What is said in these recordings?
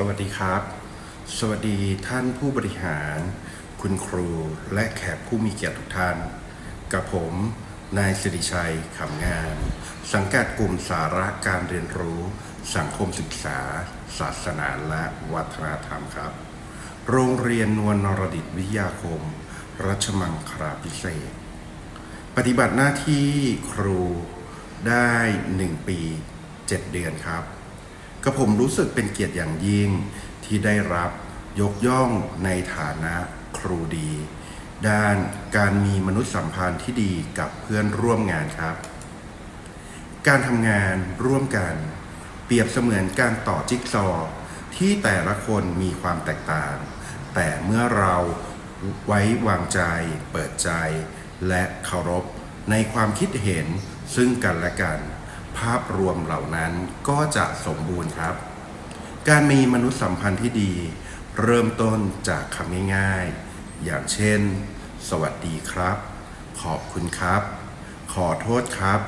สวัสดีครับ สวัสดีท่านผู้บริหาร คุณครูและแขกผู้มีเกียรติทุกท่าน กับผมนายสิริชัยขำงาน สังกัดกลุ่มสาระการเรียนรู้ สังคมศึกษา ศาสนาและวัฒนธรรมครับ โรงเรียนนวลนรดิตวิทยาคม รัชมังคลาพิเศษ ปฏิบัติหน้าที่ครูได้ 1 ปี 7 เดือนครับ ก็ผมรู้สึกเป็นเกียรติอย่างยิ่งที่ได้รับยกย่องในฐานะครูดี ด้านการมีมนุษยสัมพันธ์ที่ดีกับเพื่อนร่วมงานครับ การทำงานร่วมกัน เปรียบเสมือนการต่อจิ๊กซอว์ที่แต่ละคนมีความแตกต่าง แต่เมื่อเราไว้วางใจ เปิดใจ และเคารพในความคิดเห็นซึ่งกันและกัน ภาพรวมเหล่านั้นก็จะสมบูรณ์ครับ การมีมนุษยสัมพันธ์ที่ดี เริ่มต้นจากคำง่ายๆ อย่างเช่น สวัสดีครับ ขอบคุณครับ ขอโทษครับ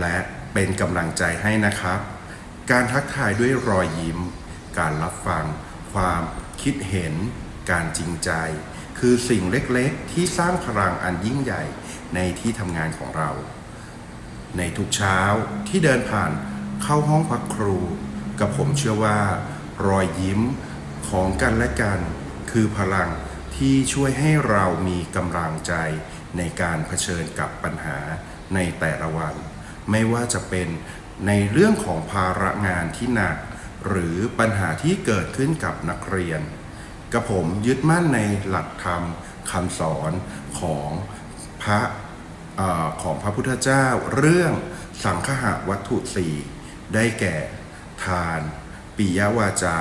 และเป็นกำลังใจให้นะครับ การทักทายด้วยรอยยิ้ม การรับฟัง ความคิดเห็น การจริงใจ คือสิ่งเล็กๆ ที่สร้างพลังอันยิ่งใหญ่ในที่ทำงานของเรา ในทุกเช้าที่เดินผ่านเข้าห้องพักครู กับผมเชื่อว่า รอยยิ้มของกันและกัน คือพลังที่ช่วยให้เรามีกำลังใจในการเผชิญกับปัญหาในแต่ละวัน ไม่ว่าจะเป็นในเรื่องของภาระงานที่หนัก หรือปัญหาที่เกิดขึ้นกับนักเรียนกับผมยึดมั่นในหลักธรรมคำสอนของพระ อของพระพุทธเจ้าเรื่องสังคหวัตถุสี่ได้แก่ ทาน ปิยวาจา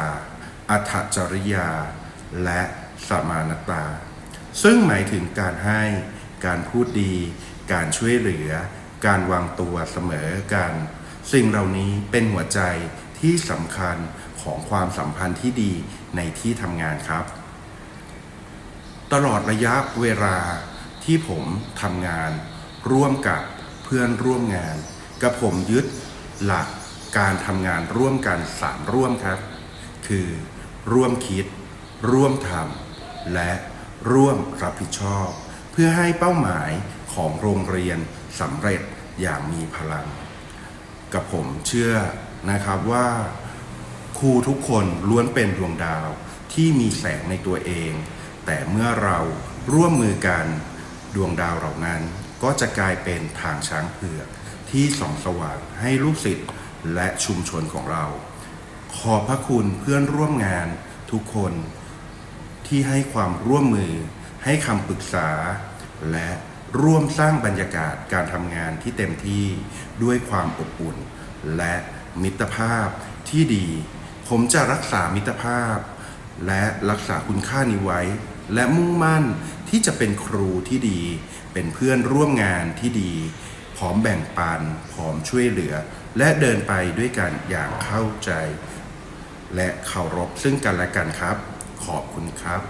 อัตจริยา และสมานตา ซึ่งหมายถึงการให้ การพูดดี การช่วยเหลือ การวางตัวเสมอกัน สิ่งเหล่านี้เป็นหัวใจที่สำคัญของความสัมพันธ์ที่ดีในที่ทำงานครับ ตลอดระยะเวลาที่ผมทำงาน ร่วมกับเพื่อนร่วมงานกับผมยึดหลักการทำงานร่วมกันสามร่วมครับ คือร่วมคิด ร่วมทำและร่วมรับผิดชอบ เพื่อให้เป้าหมายของโรงเรียนสำเร็จอย่างมีพลัง กับผมเชื่อนะครับว่าครูทุกคนล้วนเป็นดวงดาวที่มีแสงในตัวเอง แต่เมื่อเราร่วมมือกันดวงดาวเหล่านั้น ก็จะกลายเป็นทางช้างเผือกที่ส่องสว่างให้ลูกศิษย์และชุมชนของเรา ขอบพระคุณเพื่อนร่วมงานทุกคนที่ให้ความร่วมมือ ให้คำปรึกษา และร่วมสร้างบรรยากาศการทำงานที่เต็มที่ด้วยความอบอุ่น และมิตรภาพที่ดี ผมจะรักษามิตรภาพ และรักษาคุณค่านี้ไว้ และมุ่งมั่นที่จะเป็นครูที่ดี เป็นเพื่อนร่วมงานที่ดี พร้อมแบ่งปัน พร้อมช่วยเหลือ และเดินไปด้วยกันอย่างเข้าใจ และเคารพซึ่งกันและกันครับ ขอบคุณครับ